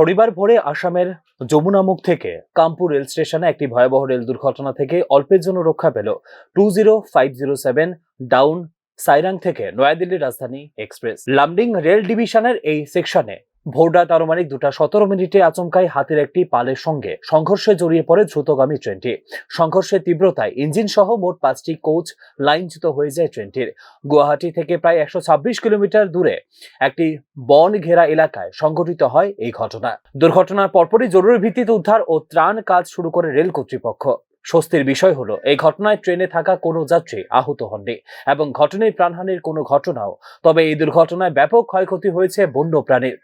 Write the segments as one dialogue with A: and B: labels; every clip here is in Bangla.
A: শনিবার ভোরে আসামের যমুনামুখ থেকে কামপুর রেল স্টেশনে একটি ভয়াবহ রেল দুর্ঘটনা থেকে অল্পের জন্য রক্ষা পেল two zero five zero seven down Sairang থেকে নয়াদিল্লির রাজধানী এক্সপ্রেস। লামডিং রেল ডিভিশনের এই সেকশনে ভোররাত আনুমানিক দুটা সতেরো মিনিটে আচমকাই হাতের একটি পালের সঙ্গে সংঘর্ষে জড়িয়ে পড়ে দ্রুতগামী ট্রেনটি। সংঘর্ষের তীব্রতায় ইঞ্জিন সহ মোট পাঁচটি কোচ লাইনচ্যুত হয়ে যায় ট্রেনটির। গুয়াহাটি থেকে প্রায় একশো ছাব্বিশ কিলোমিটার দূরে একটি বন ঘেরা এলাকায় সংঘটিত হয় এই ঘটনা। দুর্ঘটনার পরপরই জরুরি ভিত্তিতে উদ্ধার ও ত্রাণ কাজ শুরু করে রেল কর্তৃপক্ষ। স্বস্তির বিষয় হলো, এই ঘটনায় ট্রেনে থাকা কোনো যাত্রী আহত হননি এবং ঘটনায় প্রাণহানির কোনো ঘটনাও। তবে এই দুর্ঘটনায় ব্যাপক ক্ষয়ক্ষতি হয়েছে বন্য প্রাণীর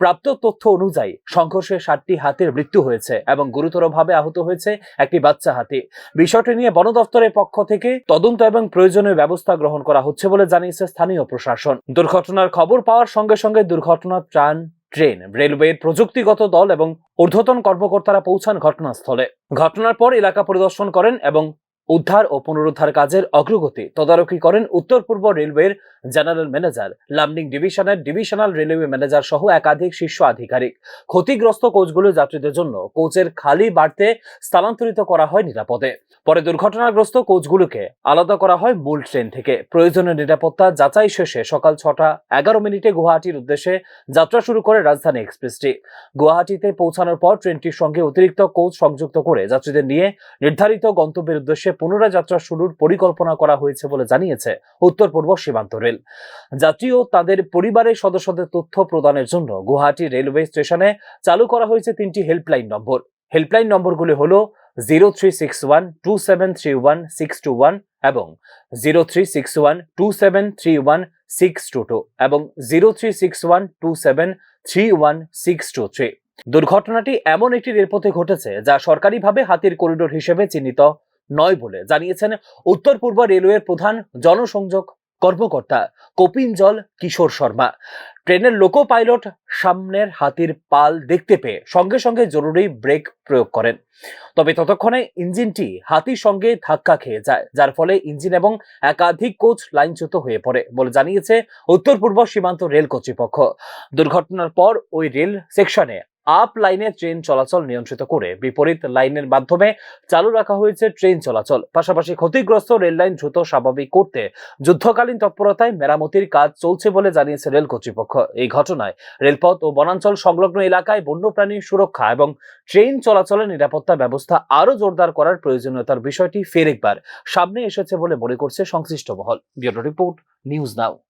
A: প্রাপ্ত তথ্য অনুযায়ী সংঘর্ষে সাতটি হাতির মৃত্যু হয়েছে এবং গুরুতরভাবে আহত হয়েছে একটি বাচ্চা হাতি। বিষয়টি নিয়ে বন দপ্তরের পক্ষ থেকে তদন্ত এবং প্রয়োজনীয় ব্যবস্থা গ্রহণ করা হচ্ছে বলে জানিয়েছে স্থানীয় প্রশাসন। দুর্ঘটনার খবর পাওয়ার সঙ্গে সঙ্গে দুর্ঘটনার ত্রাণ, ট্রেন, রেলওয়ের প্রযুক্তিগত দল এবং ঊর্ধ্বতন কর্মকর্তারা পৌঁছান ঘটনাস্থলে। ঘটনার পর এলাকা পরিদর্শন করেন এবং উদ্ধার ও পুনরুদ্ধার কাজের অগ্রগতি তদারকি করেন উত্তর পূর্ব রেলওয়ের জেনারেল ম্যানেজার। লামডিং ডিভিশনের ডিভিশনাল রেলওয়ে ম্যানেজার সহ একাধিক শীর্ষ আধিকারিক। ক্ষতিগ্রস্ত কোচগুলো যাত্রীদের জন্য কোচের খালি বাড়তে স্থানান্তরিত করা হয় নিরাপদে। পরে দুর্ঘটনাগ্রস্ত কোচগুলোকে আলাদা করা হয় মূল ট্রেন থেকে। প্রয়োজনীয় নিরাপত্তা যাচাই শেষে সকাল ছটা এগারো মিনিটে গুয়াহাটির উদ্দেশ্যে যাত্রা শুরু করে রাজধানী এক্সপ্রেসটি। গুয়াহাটিতে পৌঁছানোর পর ট্রেনটির সঙ্গে অতিরিক্ত কোচ সংযুক্ত করে যাত্রীদের নিয়ে নির্ধারিত গন্তব্যের উদ্দেশ্যে পুনরায় যাত্রা শুরুর পরিকল্পনা করা হয়েছে বলে জানিয়েছে উত্তর পূর্ব সীমান্ত রেল। যাত্রী ও তাদের পরিবারের সদস্যদের তথ্য প্রদানের জন্য গুয়াহাটি রেলওয়ে স্টেশনে চালু করা হয়েছে তিনটি হেল্পলাইন নম্বর। হেল্পলাইন নম্বরগুলি হলো zero three six one two seven three one six two one এবং zero three six one two seven three one six two two এবং zero three six one two seven three one six two three. দুর্ঘটনাটি এমন একটি রেলপথে ঘটেছে যা সরকারিভাবে হাতির করিডোর হিসেবে চিহ্নিত নয় বলে জানিয়েছেন উত্তর পূর্ব রেলওয়ের প্রধান জনসংযোগ কর্মকর্তা কপিনজল কিশোর শর্মা। ট্রেনের লোকো পাইলট সামনের হাতির পাল দেখতে পেয়ে সঙ্গে সঙ্গে জরুরি ব্রেক প্রয়োগ করেন। তবে ততক্ষণে ইঞ্জিনটি হাতির সঙ্গে ধাক্কা খেয়ে যায়, যার ফলে ইঞ্জিন এবং একাধিক কোচ লাইনচ্যুত হয়ে পড়ে বলে জানিয়েছে উত্তর পূর্ব সীমান্ত রেল কর্তৃপক্ষ। দুর্ঘটনার পর ওই রেল সেকশনে আপ লাইনে ট্রেন চলাচল নিয়ন্ত্রিত করে বিপরীত লাইনের মাধ্যমে চালু রাখা হয়েছে ট্রেন চলাচল। পাশাপাশি ক্ষতিগ্রস্ত রেল লাইন দ্রুত স্বাভাবিক করতে যুদ্ধকালীন তৎপরতায় মেরামতির কাজ চলছে বলে জানিয়েছে রেল কর্তৃপক্ষ। এই ঘটনায় রেলপথ ও বনাঞ্চল সংলগ্ন এলাকায় বন্যপ্রাণীর সুরক্ষা এবং ট্রেন চলাচলের নিরাপত্তা ব্যবস্থা আরও জোরদার করার প্রয়োজনীয়তার বিষয়টি ফের একবার সামনে এসেছে বলে মনে করছে সংশ্লিষ্ট মহল। Bureau report, news now.